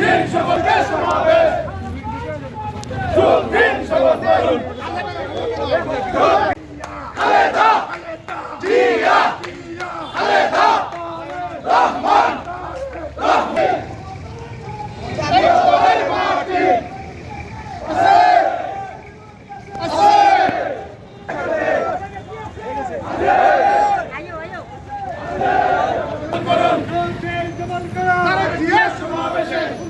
দিন সকলকে সমাবেশ যোগ দিন সকলকে আলেদা জিয়া আলেদা Rahman Rahman Yes, Mama, yes.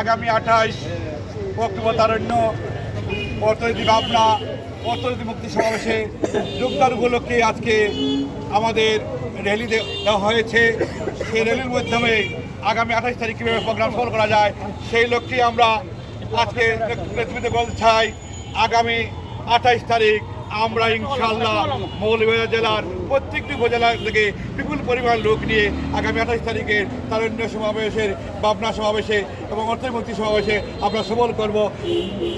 আগামী আঠাইশ অক্টোবর তারণ্য, অর্থনীতি ভাবনা, অর্থনীতি মুক্তি সমাবেশে যোগদান উপলক্ষে আজকে আমাদের র্যালি দেওয়া হয়েছে। সেই র্যালির মাধ্যমে আগামী আঠাশ তারিখ কীভাবে প্রোগ্রাম সফল করা যায়, সেই লক্ষ্যে আমরা আজকে নেতৃত্বে বলতে চাই আগামী আঠাইশ তারিখ আমরা ইনশাল্লাহ মৌলভীবাজার জেলার প্রত্যেকটি উপজেলা থেকে বিপুল পরিমাণ লোক নিয়ে আগামী আঠাশ তারিখের তারণ্য সমাবেশের পাবনা সমাবেশে এবং অর্থমন্ত্রী সমাবেশে আমরা সফল করব।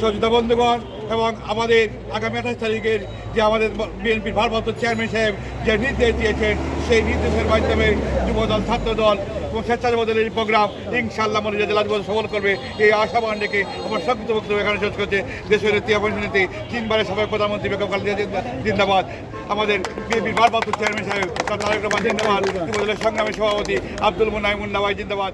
সজিতা বন্ধুগণ এবং আমাদের আগামী আঠাশ তারিখের যে আমাদের বিএনপির ভারপ্রাপ্ত চেয়ারম্যান সাহেব যে নির্দেশ দিয়েছেন, সেই নির্দেশের মাধ্যমে যুবদল, ছাত্রদল এবং স্বেচ্ছাসেবক দলের এই প্রোগ্রাম ইনশাল্লাহ মনে জেলা সফল করবে। এই আশাবান ডেকে আমার সংক্ষিপ্ত বক্তব্য এখানে শেষ করছে দেশের নীতি তিনবারের সবাই প্রধানমন্ত্রী বেগম খালেদা জিন্দাবাদ। আমাদের বিএনপির ভারপ্রাপ্ত চেয়ারম্যান সাহেব তারেক রহমান জিন্দাবাদ। সংগ্রামী সভাপতি আব্দুল মুনাই মুন্না ভাই জিন্দাবাদ।